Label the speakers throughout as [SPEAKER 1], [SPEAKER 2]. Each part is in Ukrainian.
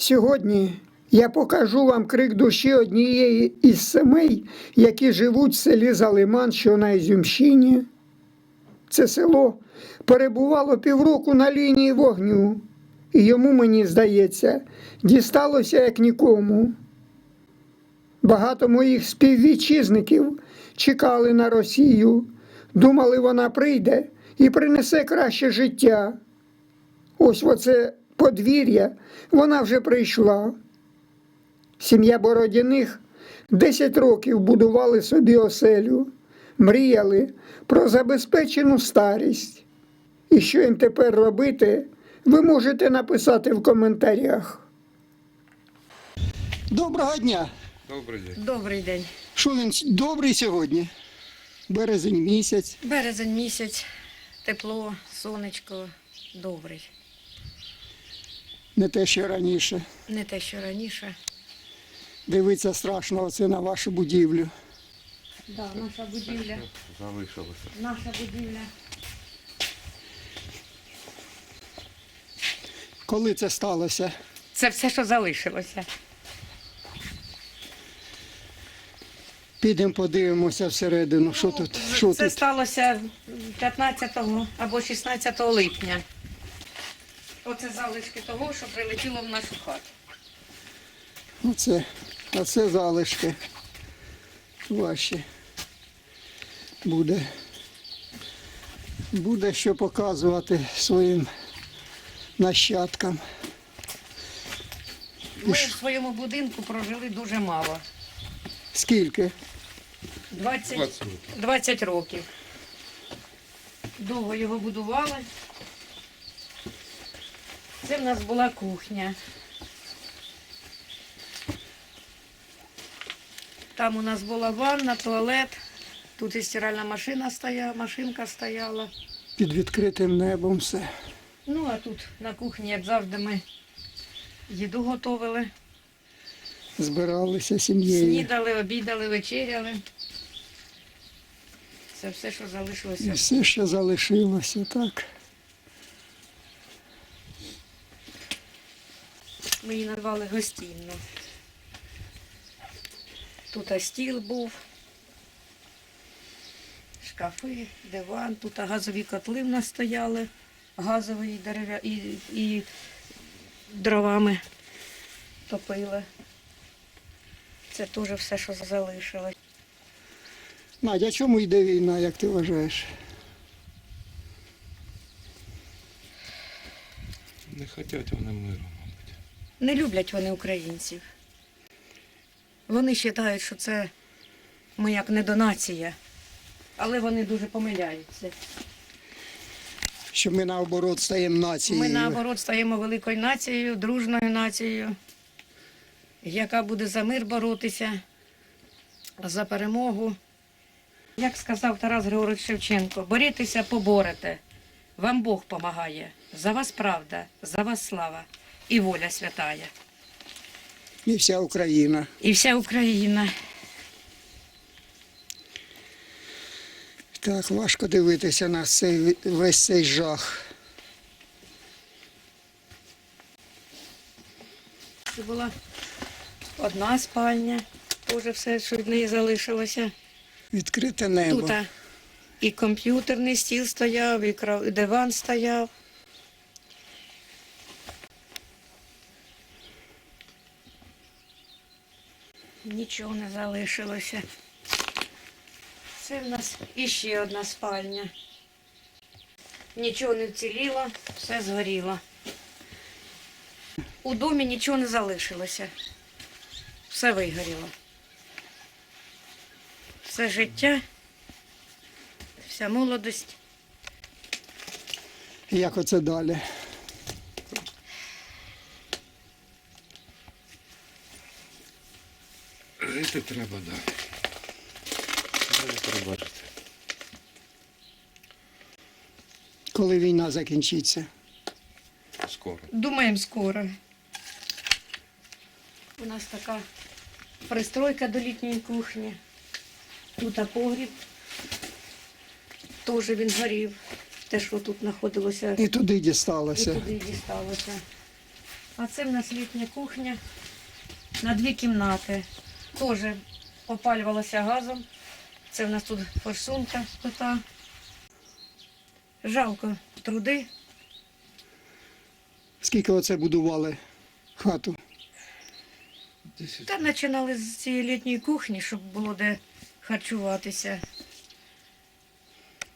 [SPEAKER 1] Сьогодні я покажу вам крик душі однієї із сімей, які живуть в селі Залиман, що на Ізюмщині. Це село перебувало півроку на лінії вогню, і йому, мені здається, дісталося як нікому. Багато моїх співвітчизників чекали на Росію, думали, вона прийде і принесе краще життя. Ось оце подвір'я вона вже прийшла. Сім'я Бородіних 10 років будували собі оселю, мріяли про забезпечену старість. І що їм тепер робити, ви можете написати в коментарях. Доброго дня!
[SPEAKER 2] Добрий день.
[SPEAKER 3] Добрий день.
[SPEAKER 1] Що він добрий сьогодні? Березень місяць.
[SPEAKER 3] Березень місяць, тепло, сонечко, добрий.
[SPEAKER 1] Не те, що раніше.
[SPEAKER 3] Не те, що раніше.
[SPEAKER 1] Дивиться страшно оце на вашу будівлю.
[SPEAKER 3] Да, наша будівля,
[SPEAKER 2] Залишилося.
[SPEAKER 3] наша будівля.
[SPEAKER 1] Коли це сталося?
[SPEAKER 3] Це все, що залишилося.
[SPEAKER 1] Підемо подивимося всередину, що тут. Що
[SPEAKER 3] це
[SPEAKER 1] тут?
[SPEAKER 3] сталося 15 або 16 липня. Оце залишки того, що прилетіло в нашу хату.
[SPEAKER 1] Оце, оце залишки ваші. Буде. Буде що показувати своїм нащадкам.
[SPEAKER 3] Ми в своєму будинку прожили дуже мало.
[SPEAKER 1] Скільки?
[SPEAKER 3] 20,
[SPEAKER 2] 20
[SPEAKER 3] 20 років. Довго його будували. Це в нас була кухня. Там у нас була ванна, туалет. Тут і стиральна машина стояла, машинка стояла.
[SPEAKER 1] Під відкритим небом все.
[SPEAKER 3] Ну, а тут на кухні, як завжди, ми їду готували.
[SPEAKER 1] Збиралися сім'єю.
[SPEAKER 3] Снідали, обідали, вечеряли. Це все, що
[SPEAKER 1] І
[SPEAKER 3] залишилося.
[SPEAKER 1] все, що залишилося, так.
[SPEAKER 3] Ми її назвали гостінно. Тут стіл був, шкафи, диван, тут газові котли в нас стояли, газові і дерев'я і, і дровами топили. Це теж все, що залишилось.
[SPEAKER 1] Надя, чому йде війна, як ти вважаєш?
[SPEAKER 2] Не хочуть вони миру.
[SPEAKER 3] Не люблять вони українців. Вони вважають, що це ми як недонація, але вони дуже помиляються.
[SPEAKER 1] Що ми наоборот стаємо нацією.
[SPEAKER 3] Ми наоборот стаємо великою нацією, дружною нацією, яка буде за мир боротися, за перемогу. Як сказав Тарас Григорович Шевченко, борітеся, поборете. Вам Бог помагає. За вас правда, за вас слава і воля святая.
[SPEAKER 1] І вся Україна.
[SPEAKER 3] І вся Україна.
[SPEAKER 1] Так, важко дивитися на цей, весь цей жах.
[SPEAKER 3] Це була одна спальня, теж все, що від неї залишилося.
[SPEAKER 1] Відкрите небо.
[SPEAKER 3] Тут і комп'ютерний стіл стояв, і диван стояв. Нічого не залишилося. Це в нас іще одна спальня. Нічого не вціліло, все згоріло. У домі нічого не залишилося. Все вигоріло. Все життя, вся молодость.
[SPEAKER 1] Як оце далі?
[SPEAKER 2] Жити треба далі. Далі треба жити.
[SPEAKER 1] Коли війна закінчиться?
[SPEAKER 2] Скоро.
[SPEAKER 3] Думаємо скоро. У нас така пристройка до літньої кухні. Тут погріб. Теж він горів. Те, що тут знаходилося,
[SPEAKER 1] І туди
[SPEAKER 3] і туди дісталося. А це в нас літня кухня на дві кімнати. Теж опалювалася газом. Це в нас тут форсунка плита. Жалко труди.
[SPEAKER 1] Скільки оце будували хату?
[SPEAKER 3] Та починали з цієї літньої кухні, щоб було де харчуватися.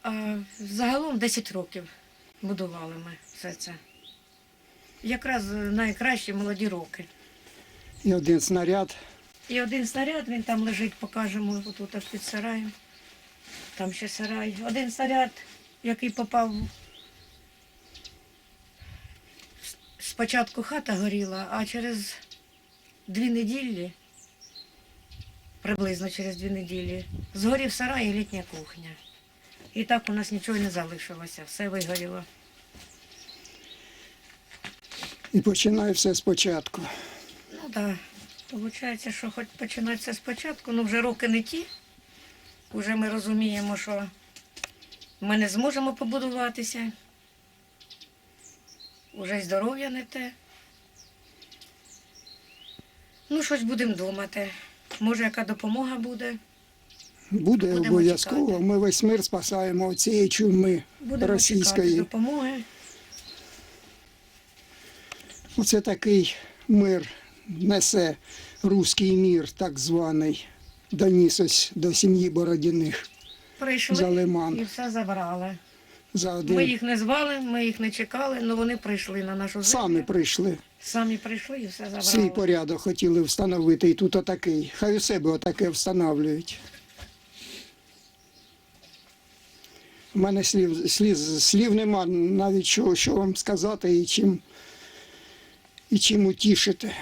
[SPEAKER 3] А загалом 10 років будували ми все це. Якраз найкращі молоді роки.
[SPEAKER 1] І один снаряд.
[SPEAKER 3] І один снаряд, він там лежить, покажемо, тут аж під сараєм. Там ще сарай. Один снаряд, який попав. Спочатку хата горіла, а через дві неділі, приблизно через дві неділі, згорів сарай і літня кухня. І так у нас нічого не залишилося, все вигоріло.
[SPEAKER 1] І починає все спочатку.
[SPEAKER 3] Ну так, виходить, що хоч починатися спочатку, ну вже роки не ті. Уже ми розуміємо, що ми не зможемо побудуватися. Уже й здоров'я не те. Ну, щось будемо думати. Може, яка допомога буде.
[SPEAKER 1] Буде
[SPEAKER 3] Будемо
[SPEAKER 1] обов'язково.
[SPEAKER 3] чекати.
[SPEAKER 1] Ми весь мир спасаємо від цієї чуми
[SPEAKER 3] Будемо чекати
[SPEAKER 1] російської.
[SPEAKER 3] допомоги.
[SPEAKER 1] Оце такий мир несе руський мір, так званий. Доніс ось до сім'ї Бородіних
[SPEAKER 3] Прийшли
[SPEAKER 1] За лиман.
[SPEAKER 3] і все забрали.
[SPEAKER 1] за
[SPEAKER 3] Ми їх не звали, ми їх не чекали, але вони прийшли на нашу землю.
[SPEAKER 1] Самі прийшли.
[SPEAKER 3] Самі прийшли і все забрали.
[SPEAKER 1] Свій порядок хотіли встановити, і тут отакий. Хай у себе отаке встановлюють. У мене слів, слів, слів нема навіть що, що вам сказати і чим, і чим утішити.